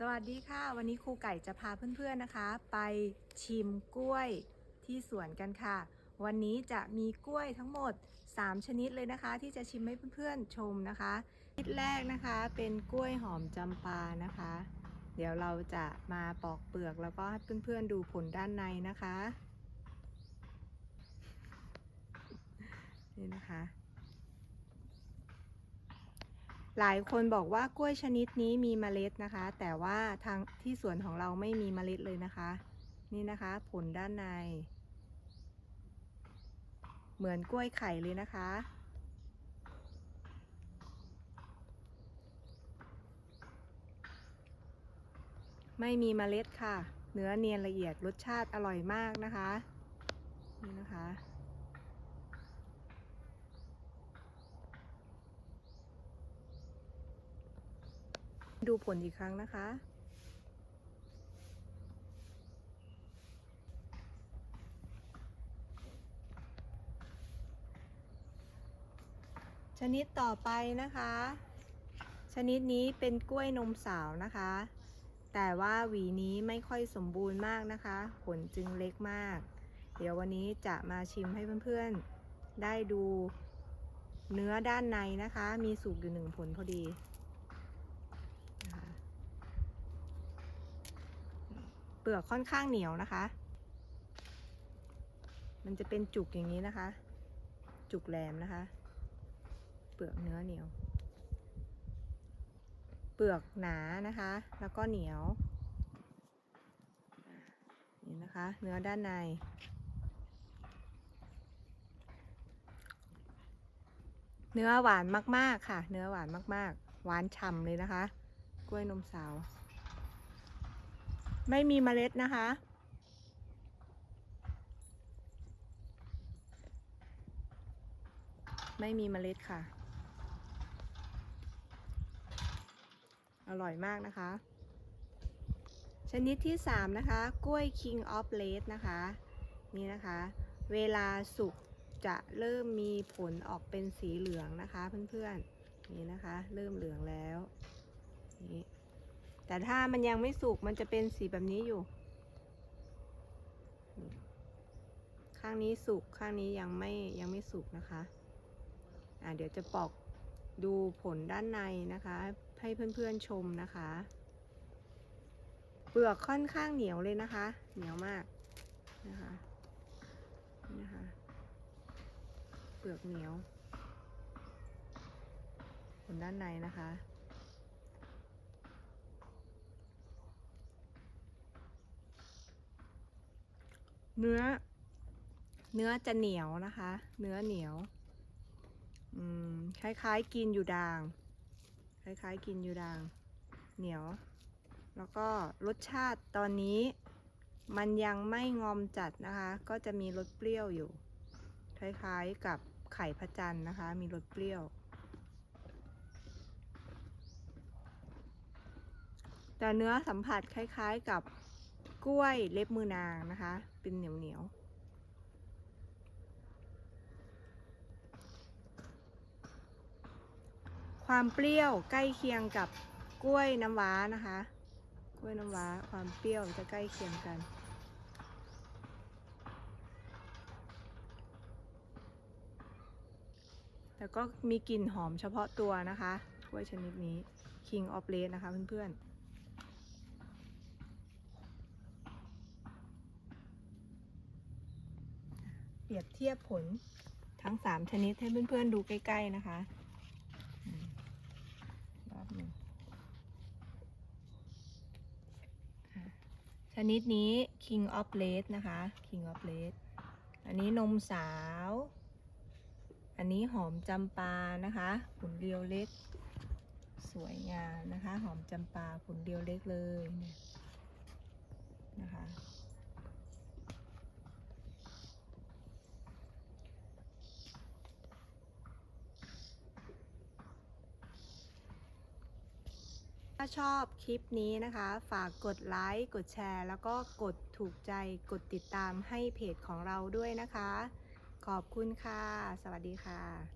สวัสดีค่ะ วันนี้ครูไก่จะพาเพื่อนๆนะคะ ไปชิมกล้วยที่สวนกันค่ะ วันนี้จะมีกล้วยทั้งหมด 3 ชนิดเลยนะคะ ที่จะชิมให้เพื่อนๆชมนะคะชนิดแรกนะคะเป็นกล้วยหอมจำปานะคะ เดี๋ยวเราจะมาปอกเปลือกแล้วก็ให้เพื่อนๆดูผลด้านในนะคะนี่นะคะ หลายคนบอกว่ากล้วยชนิดนี้มีเมล็ดนะคะ แต่ว่าทางที่สวนของเราไม่มีเมล็ดเลยนะคะ นี่นะคะ ผลด้านใน เหมือนกล้วยไข่เลยนะคะ ไม่มีเมล็ดค่ะ เนื้อเนียนละเอียดรสชาติอร่อยมากนะคะ นี่นะคะ ดูผลอีกครั้งนะคะ ชนิดต่อไปนะคะ ชนิดนี้เป็นกล้วยนมสาวนะคะ แต่ว่าหวีนี้ไม่ค่อยสมบูรณ์มากนะคะ ผลจึงเล็กมาก เดี๋ยววันนี้จะมาชิมให้เพื่อนๆ ได้ดูเนื้อด้านในนะคะ มีสุกอยู่หนึ่งผลพอดี นะคะเปลือกค่อนข้างเหนียวนะคะ มันจะเป็นจุกอย่างนี้นะคะ จุกแหลมนะคะ เปลือกเนื้อเหนียว เปลือกหนานะคะ แล้วก็เหนียวนี่นะคะ เนื้อด้านใน เนื้อหวานมาก ๆ ค่ะ เนื้อหวานมาก ๆ หวานฉ่ำเลยนะคะ กล้วยนมสาว ไม่มีเมล็ดนะคะ ไม่มีเมล็ดค่ะ อร่อยมากนะคะ ชนิดที่ 3 นะคะ กล้วย King of Red นะคะ นี่นะคะ เวลาสุกจะเริ่มมีผลออกเป็นสีเหลืองนะคะเพื่อนๆ นี่นะคะ เริ่มเหลืองแล้ว นี่ แต่ถ้ามันยังไม่สุกมันจะเป็นสีแบบนี้อยู่ ข้างนี้สุกข้างนี้ยังไม่ยังไม่สุกนะคะอ่าเดี๋ยวจะปอกดูผลด้านในนะคะ ให้เพื่อนๆชมนะคะ เปลือกค่อนข้างเหนียวเลยนะคะ เหนียวมากนะคะนะคะเปลือกเหนียวผลด้านในนะคะ เนื้อ เนื้อจะเหนียวนะคะ เนื้อเหนียว อืม คล้ายๆกินอยู่ด่าง คล้ายๆกินอยู่ด่าง เหนียว แล้วก็รสชาติตอนนี้ มันยังไม่งอมจัดนะคะ ก็จะมีรสเปรี้ยวอยู่ คล้ายๆกับไข่พระจันทร์นะคะ มีรสเปรี้ยว แต่เนื้อสัมผัสคล้ายๆกับ กล้วยเล็บมือนางนะคะ เป็นเหนียวเหนียวๆความเปรี้ยวใกล้เคียงกับกล้วยน้ำว้านะคะ กล้วยน้ำว้าความเปรี้ยวจะใกล้เคียงกัน แต่ก็มีกลิ่นหอมเฉพาะตัวนะคะ กล้วยชนิดนี้ King of Red นะคะเพื่อนๆ เปรียบเทียบผลทั้ง 3 ชนิดให้เพื่อนๆดูใกล้ ๆ นะคะรอบหนึ่งชนิดนี้ King of Red นะคะ King of Red อันนี้นมสาว อันนี้หอมจำปานะคะผลเรียวเล็ก สวยงามนะคะ หอมจำปาผลเรียวเล็กเลยเนี่ยนะคะ ชอบคลิปนี้นะคะ ฝากกดไลค์กดแชร์ แล้วก็กดถูกใจกดติดตามให้เพจของเราด้วยนะคะ ขอบคุณค่ะ สวัสดีค่ะ